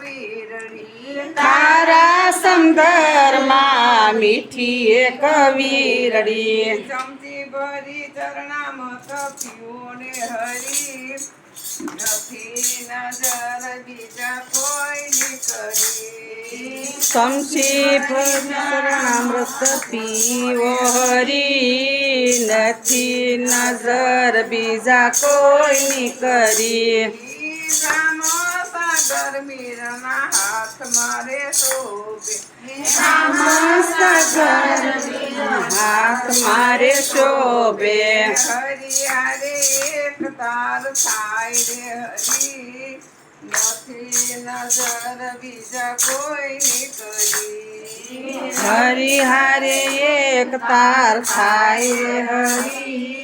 વીરડી. સંદરમાં મીઠી એક વીરડી. ચમચી ભરી ચરણામાં તપ્યું ને હરી. નથી નજર બીજા કોઈની કરી સમસી ભરણામૃત પીવો હરી. નથી નજર બીજા કોઈની કરી મીરના હાથ મારે શોભે હાથ મારે શોભે હરિયારે એક તાર થાય રે હરી નથી નજર બીજા કોઈ કરી હરી હારે એક તાર થાય હરી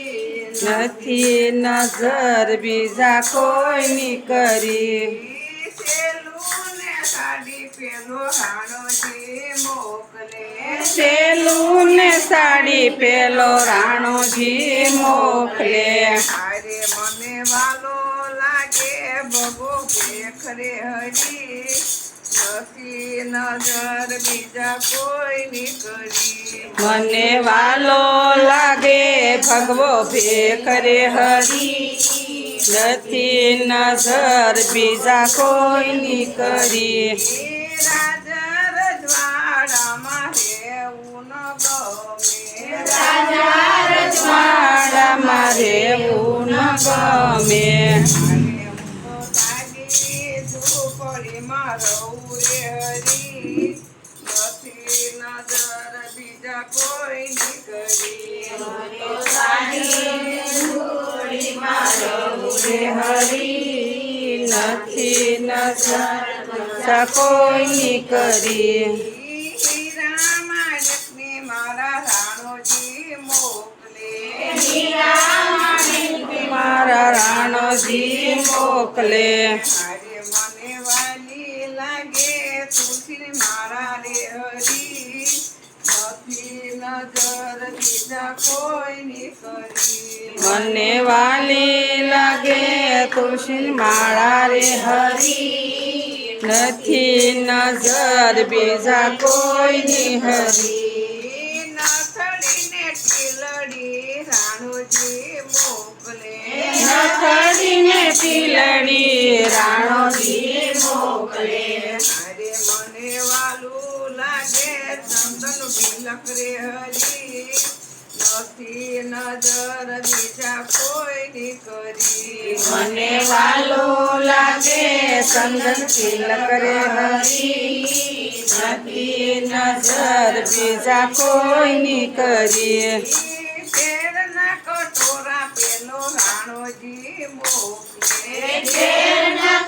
નથી નજર બીજા કોઈની કરી. સાડી જે મોકલે સેલું ને સાડી પેલો રાણોજી મોકલે હારે મને વાલો લાગે ભગો ભેખરે હરી. નથી નજર બીજા કોઈની કરી મને વાલો લાગે ભગવો ભેખરે હરી. નથી નજર બીજા કોઈની કરી. રાજા રજવાડામાં રહેવું ન ગમે. નથી નજર બીજા કોઈની કરી મારા રાણોજી મોકલે. મને વાલી લાગે, તુલસી મારા રે હરી નજર બીજા કોઈની કરી મને વાલી લાગે તુલસી માળા રે હરી. નથી નજર બીજા કોઈની હરી. નાથડીને ટીલડી રાણોજી મોકલે. નથડીને પીલડી રાણોજી બિલક હરી નથી નજર બીજા કોઈની કરી. મને વાલો લાગે સંગન તિલક રે હરી નથી નજર બીજા કોઈની કરી. શેરના કટોરા પેલો રાણોજી મોકલે.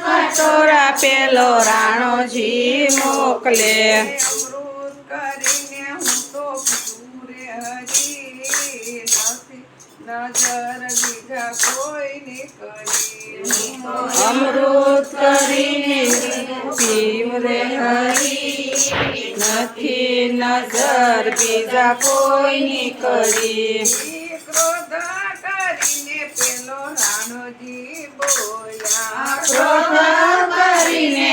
કટોરા પેલો રાણોજી મોકલે. અમૃત કરીને નજર દીધા કોઈને કરી. અમૃત કરીને પીવ રે હરી. નથી નજર બીજા કોઈની કરી. ક્રોધ કરીને પેલો રાણોજી બોલ્યા. ક્રોધ કરીને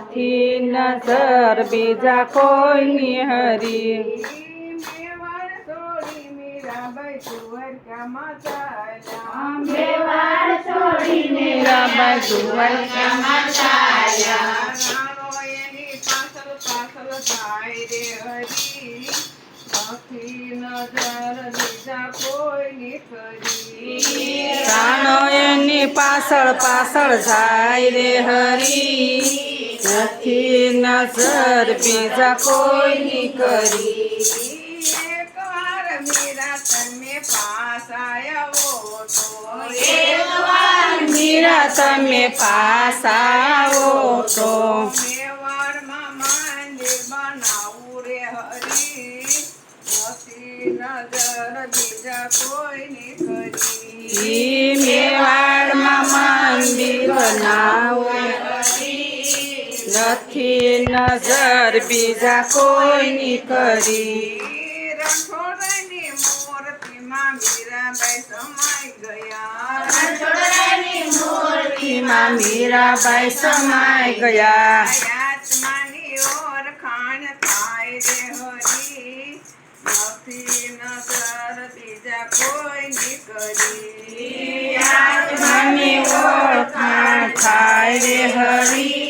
નથી નજર બીજા કોઈની હરી. મીરાબાઈ દ્વારકામાં ચાલ્યા. રાણો એની પાછળ પાછળ જાય રે હરી. નથી નજર બીજા કોઈની કરી. એકવાર મીરા તમે પાસ આવ્યો તો મીરા તમે પાસ તો મેવાડમાં મંદિર બનાવું રે હરી. નથી નજર બીજા કોઈની કરી. મેવાડમાં મંદિર નથી નજર બીજા કોઈની કરી. રણછોડની મૂર્તિમાં મીરાબાઈ સમાઈ ગયા. છોડરાની મૂર્તિમાં મીરાબાઈ સમાઈ ગયા. આત્માની ઓળખાણ થાય રે હરી. નથી નજર બીજા કોઈની કરી. આત્માની ઓળખાણ થાય રે હરી.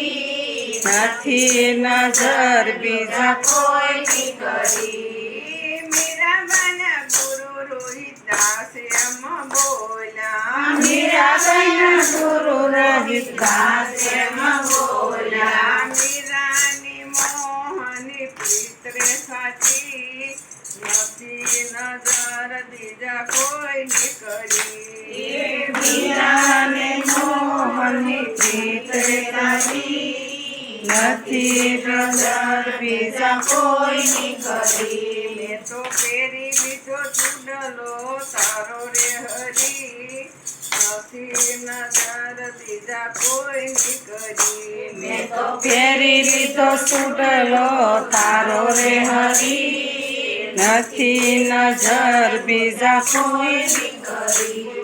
નથી નજર બીજા કોઈ કરી. મીરાબાના ગુરુ રોહિદાસ એમ બોલા મેરા મન ગુરુ રવિદાસ એમ બોલા મીરાની મોહની પિત્રે સાચી નથી નજર બીજા કોઈ કરી. મીરાને મોહની પ્રીત રે તારી નથી નજર બીજા કોઈ કરી મેં તો પહેરી લીધો ચૂડલો તારો રે હરી. નથી નજર બીજા કોઈ કરી તો ફેરી લીધો સુડલો, તારો રે હરી. નથી નજર બીજા કોઈ કરી